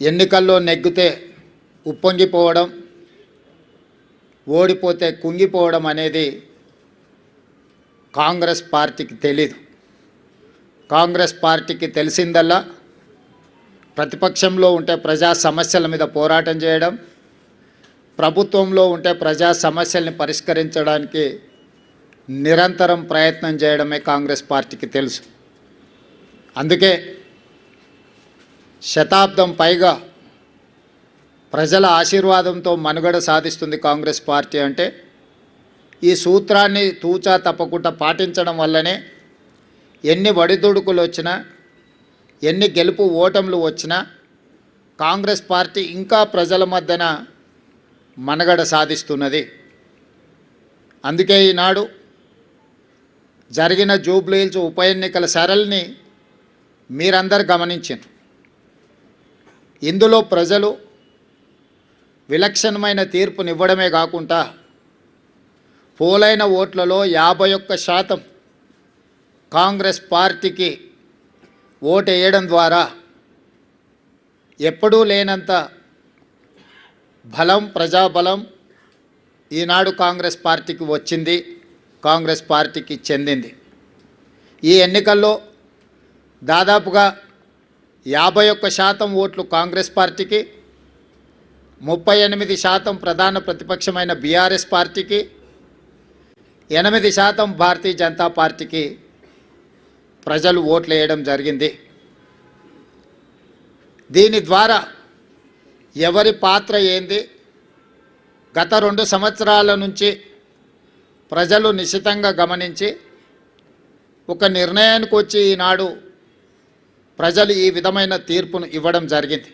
ఎన్నికల్లో నెగ్గితే ఉప్పొంగిపోవడం ఓడిపోతే కుంగిపోవడం అనేది కాంగ్రెస్ పార్టీకి తెలీదు. కాంగ్రెస్ పార్టీకి తెలిసిందల్లా ప్రతిపక్షంలో ఉంటే ప్రజా సమస్యల మీద పోరాటం చేయడం ప్రభుత్వంలో ఉంటే ప్రజా సమస్యల్ని పరిష్కరించడానికి నిరంతరం ప్రయత్నం చేయడమే కాంగ్రెస్ పార్టీకి తెలుసు. అందుకే శతాబ్దం పైగా ప్రజల ఆశీర్వాదంతో మనుగడ సాధిస్తుంది కాంగ్రెస్ పార్టీ అంటే ఈ సూత్రాన్ని తూచా తప్పకుండా పాటించడం వల్లనే ఎన్ని వడిదుడుకులు వచ్చినా ఎన్ని గెలుపు ఓటములు వచ్చినా కాంగ్రెస్ పార్టీ ఇంకా ప్రజల మధ్యన మనగడ సాధిస్తున్నది. అందుకే ఈనాడు జరిగిన జూబ్లీహిల్స్ ఉప ఎన్నికల సరళిని మీరందరు గమనించారు ఇందులో ప్రజలు విలక్షణమైన తీర్పునివ్వడమే కాకుండా పోలైన ఓట్లలో యాభై ఒక్క శాతం కాంగ్రెస్ పార్టీకి ఓటు వేయడం ద్వారా ఎప్పుడూ లేనంత బలం ప్రజాబలం ఈనాడు కాంగ్రెస్ పార్టీకి వచ్చింది కాంగ్రెస్ పార్టీకి చెందింది. ఈ ఎన్నికల్లో దాదాపుగా యాభై ఒక్క శాతం ఓట్లు కాంగ్రెస్ పార్టీకి ముప్పై ఎనిమిది శాతం ప్రధాన ప్రతిపక్షమైన బీఆర్ఎస్ పార్టీకి ఎనిమిది శాతం భారతీయ జనతా పార్టీకి ప్రజలు ఓట్లు వేయడం జరిగింది. దీని ద్వారా ఎవరి పాత్ర ఏంది? గత రెండు సంవత్సరాల నుంచి ప్రజలు నిశ్చితంగా గమనించి ఒక నిర్ణయానికి వచ్చి ఈనాడు ప్రజలు ఈ విధమైన తీర్పును ఇవ్వడం జరిగింది.